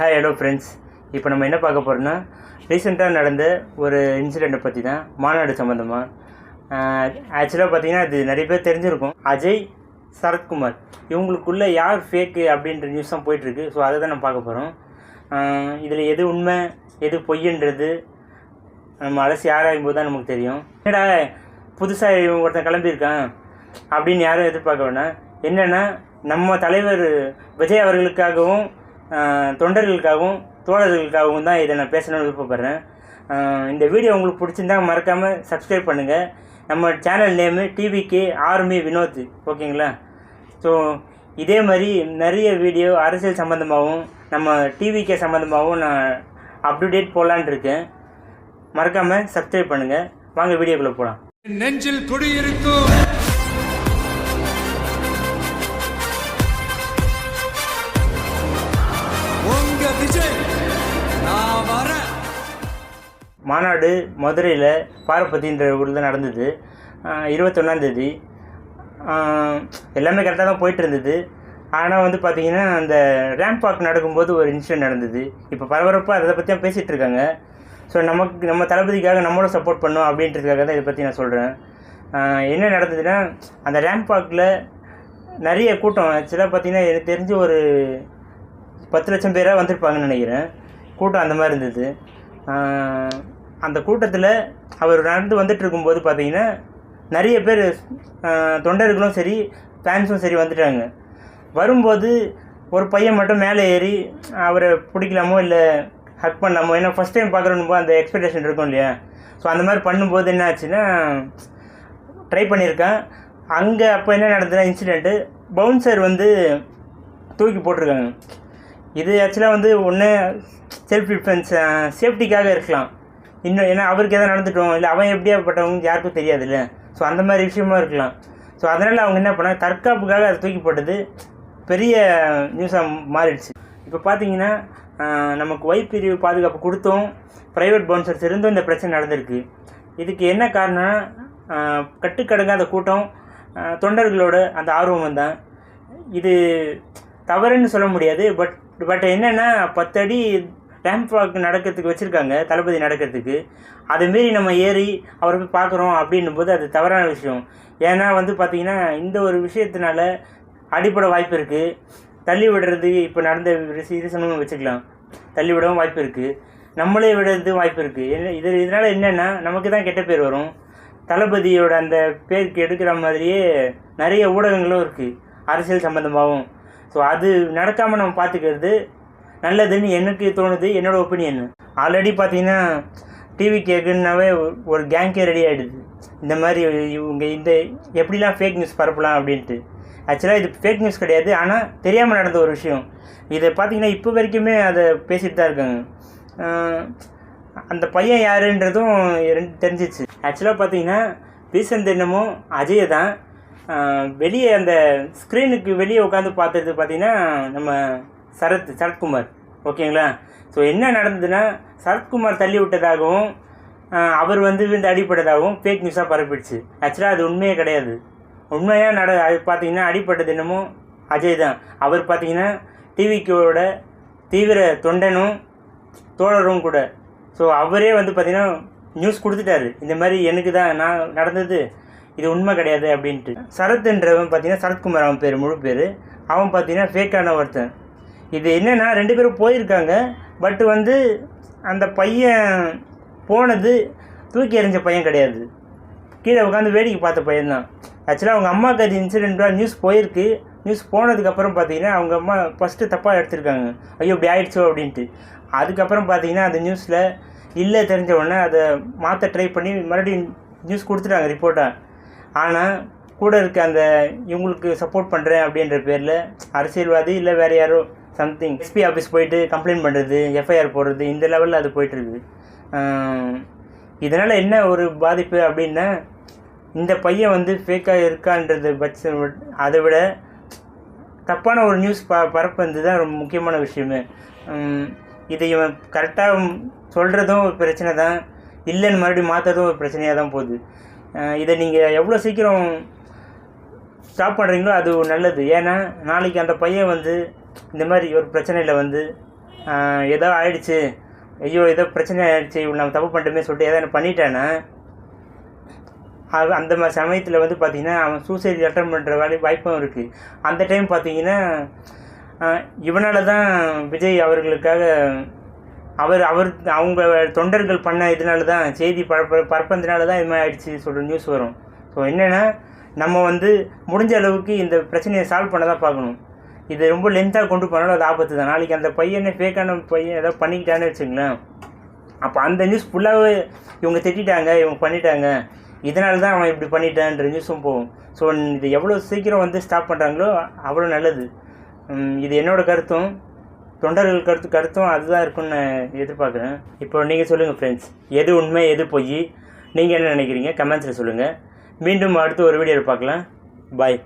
Hi hello friends இப்போ நம்ம என்ன பார்க்க போகிறோன்னா ரீசெண்டாக நடந்த ஒரு இன்சிடெண்ட்டை பற்றி தான் மாநாடு சம்மந்தமாக ஆக்சுவலாக பார்த்தீங்கன்னா அது நிறைய பேர் தெரிஞ்சிருக்கும். அஜய் சரத்குமார். இவங்களுக்குள்ளே யார் ஃபேக்கு அப்படின்ற நியூஸ் தான் போயிட்டுருக்கு. ஸோ அதை தான் நம்ம பார்க்க போகிறோம் இதில் எது உண்மை எது பொய்ன்றது நம்ம அலசி ஆராயும் போது தான் நமக்கு தெரியும். என்னடா புதுசாக இவன் ஒருத்தன் கிளம்பியிருக்கான் அப்படின்னு யாரும் எதிர்பார்க்க வேணாம் என்னென்னா நம்ம தலைவர் விஜய் அவர்களுக்காகவும் தொண்டர்களுக்காகவும் தோழர்களுக்காகவும் தான் இதை நான் பேசணும்னு விருப்பப்படுறேன். இந்த வீடியோ உங்களுக்கு பிடிச்சிருந்தா மறக்காமல் சப்ஸ்கிரைப் பண்ணுங்கள் நம்ம சேனல் நேமு டிவிக்கு ஆர்மி வினோத் ஓகேங்களா? ஸோ இதே மாதிரி நிறைய வீடியோ அரசியல் சம்மந்தமாகவும் நம்ம டிவிக்கே சம்மந்தமாகவும் நான் அப் டு டேட் போடலான்னு இருக்கேன். மறக்காமல் சப்ஸ்கிரைப் பண்ணுங்கள் வாங்க வீடியோக்குள்ளே போகலாம் நெஞ்சில் குடியிருக்கும் மாநாடு மதுரையில் பாரப்பத்தின்ற ஊரில் தான் நடந்தது இருபத்தொன்னாந்தேதி எல்லாமே கரெக்டாக தான் போயிட்டு இருந்தது. ஆனால் வந்து பார்த்தீங்கன்னா அந்த ரேம்ப் வாக் நடக்கும்போது ஒரு இன்சிடென்ட் நடந்தது. இப்போ பரபரப்பாக அதை பற்றி தான் பேசிகிட்டு இருக்காங்க. ஸோ நமக்கு நம்ம தளபதிக்காக நம்மளும் சப்போர்ட் பண்ணோம் அப்படின்றதுக்காக தான் இதை பற்றி நான் சொல்கிறேன் என்ன நடந்ததுன்னா அந்த ரேம்ப் வாக்கில் நிறைய கூட்டம். ஆக்சுவலாக பார்த்தீங்கன்னா எனக்கு தெரிஞ்சு ஒரு பத்து லட்சம் பேராக வந்திருப்பாங்கன்னு நினைக்கிறேன். கூட்டம் அந்த மாதிரி இருந்தது. அந்த கூட்டத்தில் அவர் நடந்து வந்துட்டு இருக்கும்போது பார்த்தீங்கன்னா நிறைய பேர் தொண்டர்களும் சரி ஃபேன்ஸும் சரி வந்துட்டாங்க. வரும்போது ஒரு பையன் மட்டும் மேலே ஏறி அவரை பிடிக்கலாமோ இல்லை ஹக் பண்ணலாமோ ஏன்னா ஃபஸ்ட் டைம் பார்க்குறோம் அந்த எக்ஸ்பெக்டேஷன் இருக்கும் இல்லையா? ஸோ அந்த மாதிரி பண்ணும்போது என்ன ஆச்சுன்னா ட்ரை பண்ணியிருக்கேன். அங்கே அப்போ என்ன நடந்ததுன்னா இன்சிடெண்ட்டு பவுன்சர் வந்து தூக்கி போட்டிருக்காங்க. இது ஆக்சுவலாக வந்து ஒன்று செல்ஃப் டிஃபென்ஸ் சேஃப்டிக்காக இருக்கலாம். இன்னும் ஏன்னா அவருக்கு எதாவது நடந்துட்டோம் இல்லை அவன் எப்படியாப்பட்டவங்க யாருக்கும் தெரியாதுல்ல. ஸோ அந்த மாதிரி விஷயமா இருக்கலாம். ஸோ அதனால் அவங்க என்ன பண்ணாங்க தற்காப்புக்காக அதை தூக்கி போட்டது பெரிய நியூஸாக மாறிடுச்சு. இப்போ பார்த்தீங்கன்னா நமக்கு ஒய் பிரிவு பாதுகாப்பு கொடுத்தோம் ப்ரைவேட் பவுன்சர்ஸ் இருந்தும் இந்த பிரச்சனை நடந்திருக்கு. இதுக்கு என்ன காரணம்னா கட்டுக்கடங்காத கூட்டம் தொண்டர்களோட அந்த ஆர்வம் தான் இது தவறுன்னு சொல்ல முடியாது பட் பட் என்னென்னா பத்தடி டைம் ஃபாக் நடக்கிறதுக்கு வச்சுருக்காங்க தளபதி நடக்கிறதுக்கு. அதை மீறி நம்ம ஏறி அவரை போய் பார்க்குறோம் அப்படின்னும் போது அது தவறான விஷயம். ஏன்னா வந்து பார்த்திங்கன்னா இந்த ஒரு விஷயத்தினால அடிப்படை வாய்ப்பு இருக்குது தள்ளி விடுறது இப்போ நடந்த சீசனும் வச்சுக்கலாம். தள்ளி விடவும் வாய்ப்பு இருக்குது நம்மளே விடுறது வாய்ப்பு இருக்குது என்ன இது இதனால் என்னென்னா நமக்கு தான் கெட்ட பேர் வரும். தளபதியோட அந்த பேருக்கு எடுக்கிற மாதிரியே நிறைய ஊடகங்களும் இருக்குது அரசியல் சம்மந்தமாகவும் ஸோ அது நடக்காமல் நம்ம பார்த்துக்கிறது நல்லதுன்னு எனக்கு தோணுது. என்னோடய ஒப்பீனியன் ஆல்ரெடி பார்த்தீங்கன்னா டிவி கேக்குன்னாவே ஒரு கேங்கே ரெடி ஆகிடுது இந்த மாதிரி இவங்க இந்த எப்படிலாம் ஃபேக் நியூஸ் பரப்பலாம் அப்படின்ட்டு. ஆக்சுவலாக இது ஃபேக் நியூஸ் கிடையாது. ஆனால் தெரியாமல் நடந்த ஒரு விஷயம். இதை பார்த்தீங்கன்னா இப்போ வரைக்குமே அதை பேசிகிட்டு தான் இருக்காங்க. அந்த பையன் யாருன்றதும் ரெண்டு தெரிஞ்சிச்சு. ஆக்சுவலாக பார்த்தீங்கன்னா ரீசன் என்னமோ அஜய் தான் வெளியே அந்த ஸ்க்ரீனுக்கு வெளியே உட்காந்து பார்த்தது பார்த்திங்கன்னா நம்ம சரத் சரத்குமார். ஓகேங்களா? ஸோ என்ன நடந்ததுன்னா சரத்குமார் தள்ளி விட்டதாகவும் அவர் வந்து விழுந்து அடிப்பட்டதாகவும் ஃபேக் நியூஸாக பரப்பிடுச்சு. ஆக்சுவலாக அது உண்மையே கிடையாது. உண்மையாக நட அது பார்த்தீங்கன்னா அடிப்பட்டது என்னமோ அஜய் தான். அவர் பார்த்தீங்கன்னா டிவிக்கோட தீவிர தொண்டனும் தோழரும் கூட. ஸோ அவரே வந்து பார்த்திங்கன்னா நியூஸ் கொடுத்துட்டாரு. இந்த மாதிரி எனக்கு தான் நான் நடந்தது. இது உண்மை கிடையாது அப்படின்ட்டு. சரத்ன்றவன் பார்த்தீங்கன்னா சரத்குமார் அவன் பேர் முழு பேர். அவன் பார்த்தீங்கன்னா ஃபேக்கான ஒருத்தன். இது என்னென்னா ரெண்டு பேரும் போயிருக்காங்க. பட் வந்து அந்த பையன் போனது தூக்கி எறிஞ்ச பையன் கிடையாது. கீழே உட்காந்து வேடிக்கை பார்த்த பையன் தான் ஆக்சுவலாக அவங்க அம்மாவுக்கு அது இன்சிடெண்ட்டாக நியூஸ் போயிருக்கு. நியூஸ் போனதுக்கப்புறம் பார்த்தீங்கன்னா அவங்க அம்மா ஃபஸ்ட்டு தப்பாக எடுத்திருக்காங்க. ஐயோ இப்படி ஆயிடுச்சோ அப்படின்ட்டு. அதுக்கப்புறம் பார்த்தீங்கன்னா அந்த நியூஸில் இல்லை தெரிஞ்ச உடனே அதை மாற்ற ட்ரை பண்ணி மறுபடியும் நியூஸ் கொடுத்துட்டாங்க ரிப்போர்ட்டாக ஆனால் கூட இருக்க அந்த இவங்களுக்கு சப்போர்ட் பண்ணுறேன் அப்படின்ற பேரில் அரசியல்வாதி இல்லை வேறு யாரோ சம்திங் எஸ்பி ஆஃபீஸ் போயிட்டு கம்ப்ளைண்ட் பண்ணுறது எஃப்ஐஆர் போடுறது இந்த லெவலில் அது போயிட்டுருக்கு இதனால் என்ன ஒரு பாதிப்பு அப்படின்னா இந்த பையன் வந்து ஃபேக்காக இருக்கான்றது பட்ச அதை விட தப்பான ஒரு நியூஸ் ப பரப்புறது தான் ரொம்ப முக்கியமான விஷயமே. இதை இவன் கரெக்டாக சொல்கிறதும் ஒரு பிரச்சனை தான் இல்லைன்னு மறுபடியும் மாற்றுறதும் ஒரு பிரச்சனையாக தான் போகுது. இதை நீங்கள் எவ்வளோ சீக்கிரம் ஸ்டாப் பண்ணுறீங்களோ அது நல்லது. ஏன்னா நாளைக்கு அந்த பையன் வந்து இந்த மாதிரி ஒரு பிரச்சனையில் வந்து ஏதோ ஆயிடுச்சு. ஐயோ ஏதோ பிரச்சனை ஆயிடுச்சு இவ்வளோ நம்ம தப்பு பண்ணிட்டோமே சொல்லிட்டு ஏதோ பண்ணிட்டேன்னா அது அந்த மாதிரி சமயத்தில் வந்து பார்த்திங்கன்னா அவன் சூசைட் அட்டன் பண்ணுற வேலை வாய்ப்பும் இருக்குது அந்த டைம் பார்த்தீங்கன்னா இவனால் தான் விஜய் அவர்களுக்காக அவர் அவர் அவங்க தொண்டர்கள் பண்ண இதனால தான் செய்தி பரப்ப பரப்பினதுனால தான் இது மாதிரி ஆயிடுச்சு சொல்கிற நியூஸ் வரும். ஸோ என்னென்னா நம்ம வந்து முடிஞ்ச அளவுக்கு இந்த பிரச்சனையை சால்வ் பண்ண தான் பார்க்கணும். இது ரொம்ப லென்த்தாக கொண்டு போனாலும் அது ஆபத்து தான். நாளைக்கு அந்த பையனை ஃபேக்கான பையன் ஏதாவது பண்ணிக்கிட்டான்னு வச்சுங்களேன் அப்போ அந்த நியூஸ் ஃபுல்லாகவே இவங்க திட்டாங்க இவங்க பண்ணிட்டாங்க. இதனால தான் அவன் இப்படி பண்ணிட்டான்ற நியூஸும் போகும். ஸோ இது எவ்வளோ சீக்கிரம் வந்து ஸ்டாப் பண்ணுறாங்களோ அவ்வளோ நல்லது. இது என்னோடய கருத்தும் தொண்டர்கள் கருத்து கருத்தும் அதுதான் இருக்கும்னு நான் எதிர்பார்க்குறேன். இப்போ நீங்கள் சொல்லுங்கள் ஃப்ரெண்ட்ஸ் எது உண்மை எது பொய்? நீங்கள் என்ன நினைக்கிறீங்க? கமெண்ட்ஸில் சொல்லுங்கள் மீண்டும் அடுத்து ஒரு வீடியோவில் பார்க்கலாம். பாய்